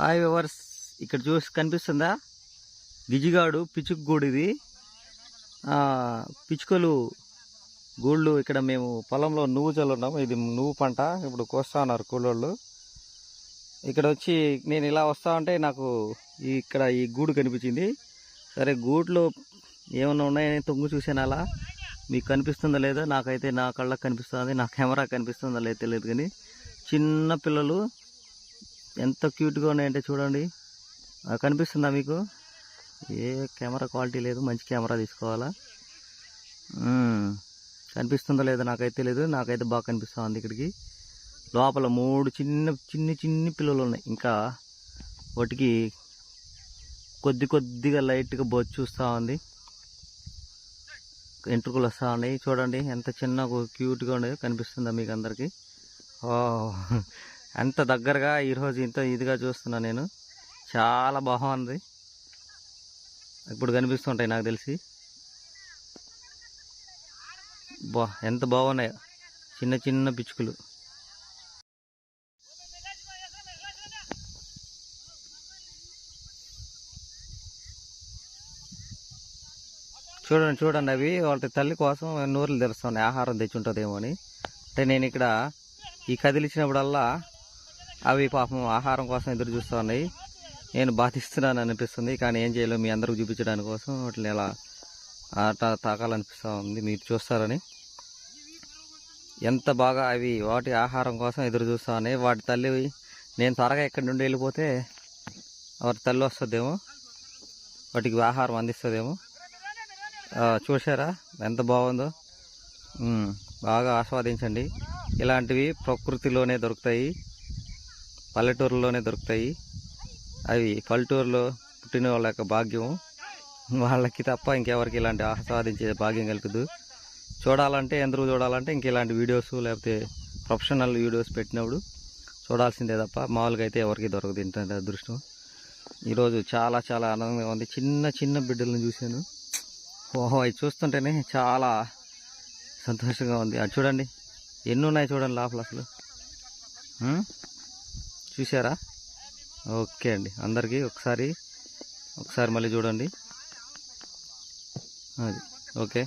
Hi viewers ఇక్కడ చూసి కనిపిస్తుందా? గిజిగాడు పిచ్చుకు గూడు ఇది. పిచ్చుకలు గూళ్ళు ఇక్కడ మేము పొలంలో నువ్వు చల్లున్నాము. ఇది నువ్వు పంట. ఇప్పుడు కోస్తా ఉన్నారు కూలోళ్ళు. ఇక్కడ వచ్చి నేను ఇలా వస్తా ఉంటే నాకు ఇక్కడ ఈ గూడు కనిపించింది. సరే గూట్లో ఏమన్నా ఉన్నాయని తొంగు చూసాను అలా. మీకు కనిపిస్తుందా లేదో? నాకైతే నా కళ్ళకు కనిపిస్తుంది. నా కెమెరా కనిపిస్తుందా లేదో తెలియదు కానీ చిన్న పిల్లలు ఎంత క్యూట్గా ఉన్నాయంటే చూడండి. కనిపిస్తుందా మీకు? ఏ కెమెరా క్వాలిటీ లేదు మంచి కెమెరా తీసుకోవాలా? కనిపిస్తుందో లేదో నాకైతే లేదు నాకైతే బాగా కనిపిస్తుంది ఇక్కడికి. లోపల మూడు చిన్న చిన్ని చిన్ని పిల్లలు ఉన్నాయి. ఇంకా వాటికి కొద్ది కొద్దిగా లైట్గా బొచ్చు చూస్తూ ఉంది. ఎంట్రుకలు వస్తూ ఉన్నాయి. చూడండి ఎంత చిన్న క్యూట్గా ఉండేది కనిపిస్తుందా మీకు అందరికీ? ఓ ఎంత దగ్గరగా ఈరోజు ఇంత ఇదిగా చూస్తున్నా నేను. చాలా బాగుంది. ఇప్పుడు కనిపిస్తుంటాయి నాకు తెలిసి. బా ఎంత బాగున్నాయో. చిన్న చిన్న పిచ్చుకలు. చూడండి చూడండి అవి. వాళ్ళ తల్లి కోసం నూరులు తెరుస్తున్నాయి. ఆహారం తెచ్చి ఉంటుందేమో అని. అంటే నేను ఇక్కడ ఈ కదిలిచ్చినప్పుడల్లా అవి పాపం ఆహారం కోసం ఎదురు చూస్తూ ఉన్నాయి. నేను బాధిస్తున్నాను అనిపిస్తుంది. కానీ ఏం చేయలేము మీ అందరికి చూపించడానికి కోసం వాటిని ఎలా ఆట తాకాలనిపిస్తూ ఉంది. మీరు చూస్తారని. ఎంత బాగా అవి వాటి ఆహారం కోసం ఎదురు చూస్తూ ఉన్నాయి. వాటి తల్లి నేను త్వరగా ఎక్కడి నుండి వెళ్ళిపోతే వాటి తల్లి వస్తుందేమో? వాటికి ఆహారం అందిస్తుందేమో? చూసారా ఎంత బాగుందో? బాగా ఆస్వాదించండి. ఇలాంటివి ప్రకృతిలోనే దొరుకుతాయి. పల్లెటూరులోనే దొరుకుతాయి. అవి పల్లెటూరులో పుట్టిన వాళ్ళ యొక్క భాగ్యం. వాళ్ళకి తప్ప ఇంకెవరికి ఇలాంటి ఆస్వాదించే భాగ్యం కలుగుతుంది చూడాలంటే ఎందరూ చూడాలంటే ఇంక ఇలాంటి వీడియోస్ లేకపోతే ప్రొఫెషనల్ వీడియోస్ పెట్టినప్పుడు చూడాల్సిందే తప్ప మామూలుగా అయితే ఎవరికి దొరకదు ఇంత అదృష్టం. ఈరోజు చాలా చాలా ఆనందంగా ఉంది. చిన్న చిన్న బిడ్డలను చూశాను. ఓహో అవి చూస్తుంటేనే చాలా సంతోషంగా ఉంది. అది చూడండి. ఎన్ని ఉన్నాయి చూడండి లోపల అసలు. చూసారా ఓకే అండి. అందరికీ ఒకసారి ఒకసారి మళ్ళీ చూడండి. అది ఓకే.